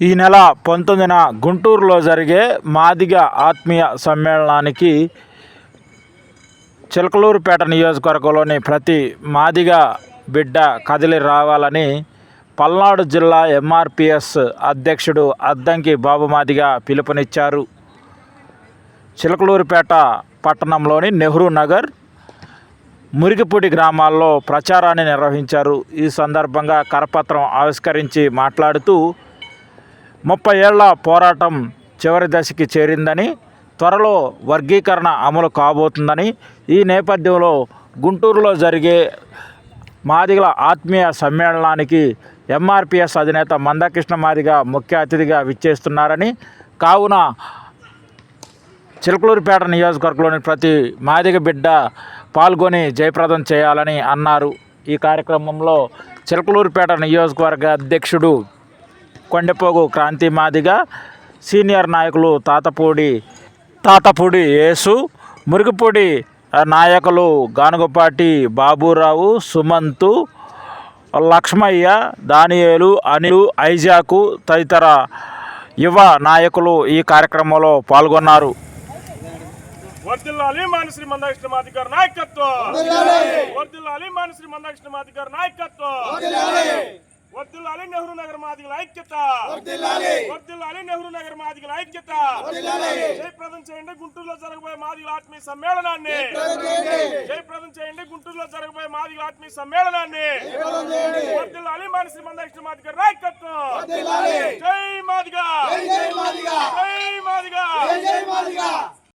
ఈ నెల పంతొమ్మిదిన గుంటూరులో జరిగే మాదిగ ఆత్మీయ సమ్మేళనానికి చిలకలూరుపేట నియోజకవర్గంలోని ప్రతి మాదిగ బిడ్డ కదిలి రావాలని పల్నాడు జిల్లా ఎంఆర్పిఎస్ అధ్యక్షుడు అద్దంకి బాబు మాదిగ పిలుపునిచ్చారు. చిలకలూరుపేట పట్టణంలోని నెహ్రూ నగర్ మురికిపూడి గ్రామాల్లో ప్రచారాన్ని నిర్వహించారు. ఈ సందర్భంగా కరపత్రం ఆవిష్కరించి మాట్లాడుతూ ముప్పై ఏళ్ళ పోరాటం చివరి దశకి చేరిందని త్వరలో వర్గీకరణ అమలు కాబోతుందని ఈ నేపథ్యంలో గుంటూరులో జరిగే మాదిగల ఆత్మీయ సమ్మేళనానికి ఎంఆర్పిఎస్ అధినేత మందకృష్ణ మాదిగ ముఖ్య అతిథిగా విచ్చేస్తున్నారని కావున చిలకలూరుపేట నియోజకవర్గంలోని ప్రతి మాదిగ బిడ్డ పాల్గొని జయప్రదం చేయాలని అన్నారు. ఈ కార్యక్రమంలో చిలకలూరుపేట నియోజకవర్గ అధ్యక్షుడు కొండపోగు క్రాంతి మాదిగ సీనియర్ నాయకులు తాతపూడి తాతపూడి యేసు మురుగుపూడి నాయకులు గానుగపాటి బాబురావు సుమంతు లక్ష్మయ్య దానియేలు అనిలు ఐజాకు తదితర యువ నాయకులు ఈ కార్యక్రమంలో పాల్గొన్నారు. వర్దిల్లాలి మానశ్రీ మందాకృష్ణ మాదిగారి నాయకత్వం. వర్దిల్లాలి. మానశ్రీ మందాకృష్ణ మాదిగారి నాయకత్వం. వర్దిల్లాలి నెహ్రూ నగర్ మాదిగల ఐక్యత. వర్దిల్లాలి నెహ్రూ నగర్ మాదిగల ఐక్యత. జయప్రదం చేయండి గుంటూరులో జరగబోయే మాదిగల ఆత్మీయ సమ్మేళనాన్ని. జయప్రదం చేయండి. గుంటూరులో జరగబోయే మాదిగల ఆత్మీయ సమ్మేళనాన్ని. వర్దిల్లాలి మానశ్రీ మందాకృష్ణ మాదిగారి నాయకత్వం. మాదిగా. జై మాదిగా